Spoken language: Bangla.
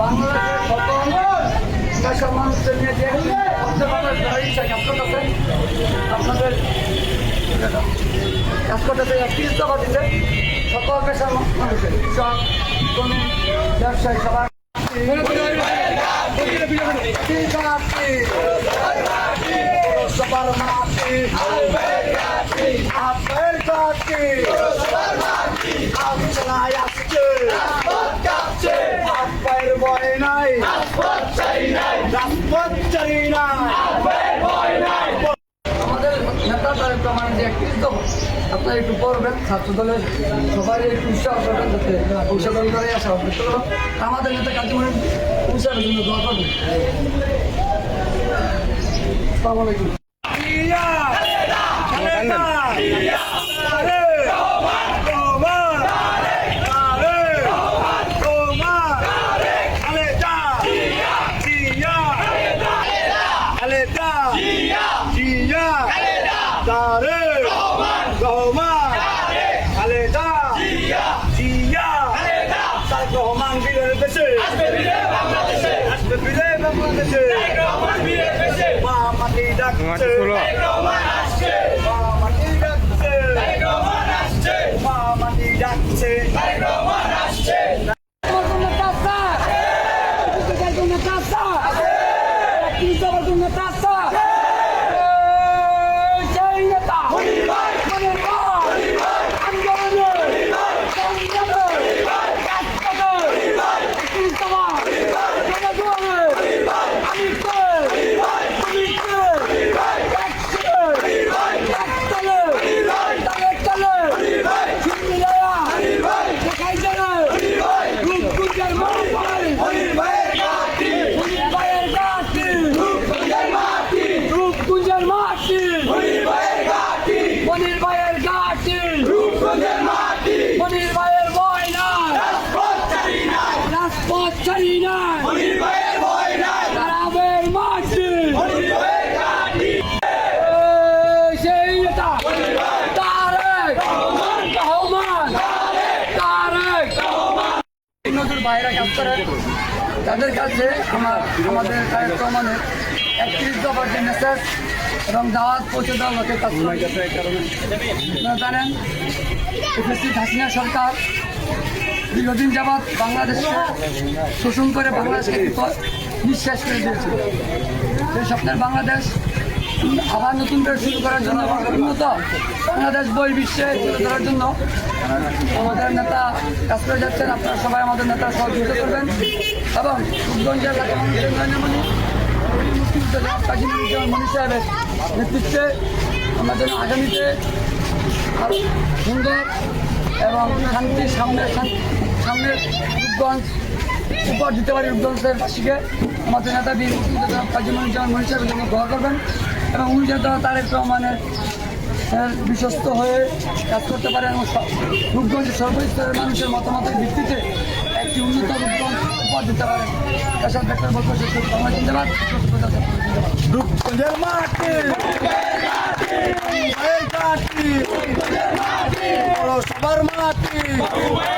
বাংলাদেশের দেশের মানুষদের নিয়ে যে সবচেয়ে ভালো লড়াইটা কাজ করতেছে একটি দফা দিতে সকল পেশার মানুষের কৃষক শ্রমিক ব্যবসায়ী সবার সবার মাটি আপনার কাছে আলোচনায় আসছে আপনার ভয় নাই রাজপথ চাই না আমাদের নেতা তারেক রহমান যে একটু পড়বেন ছাত্র দলের সবাই একটু উৎসাহ করবেন যাতে অংশগ্রহণ করে আসা হবে তো আমাদের নেতা উৎসাহের জন্য দোয়া করবেন রহমান বীরের দেশে। আসবে বীরে বাংলাদেশে। মা মাটি ডাকছে মা মাটি ডাকছে। মা মাটি ডাকছে। রূপকুঞ্জের মাটি মনির ভাইয়ের গাটি মনির ভাইয়ের ভয় নাই রাজপথ ছাড়ি নাই তারাবের মাটি এই সেই নেতা তারেক রহমান তারেক নজর বাইরে কাজ করে। তাদের কাছে আমার আমাদের তারেক রহমানের একত্রিশ দফার যে মেসেজ এবং দাওয়াত পৌঁছে দেওয়া লোকের কাজ আপনারা জানেন, উপস্থিত হাসিনা সরকার দীর্ঘদিন যাবৎ বাংলাদেশকে শোষণ করে বাংলাদেশকে নিঃশ্বাস করে দিয়েছে। সেই স্বপ্নের বাংলাদেশ আবার নতুন করে শুরু করার জন্য উন্নত বাংলাদেশ বই বিশ্বে তুলে ধরার জন্য আমাদের নেতা কাজ করে যাচ্ছেন। আপনারা সবাই আমাদের নেতা সহযোগিতা করবেন। এবং মনির সাহেবের নেতৃত্বে আমরা যেন আগামীতে সুন্দর এবং শান্তির সামনে সামনে রূপগঞ্জ, উপর দিতে পারি রূপগঞ্জের বাসীকে। আমাদের নেতা বীর কাজী মনির সাহেবের জন্য দোয়া করবেন। এবং যাতে তারেক রহমানের এর বিশ্বস্ত হয়ে কাজ করতে পারে এবং রূপগঞ্জের সর্বস্তরের মানুষের মতামতের ভিত্তিতে একটি উন্নত রূপগঞ্জ উপহার দিতে পারেন এসব ডাক্তার বলতে রূপগঞ্জের মাটি সবার মাটি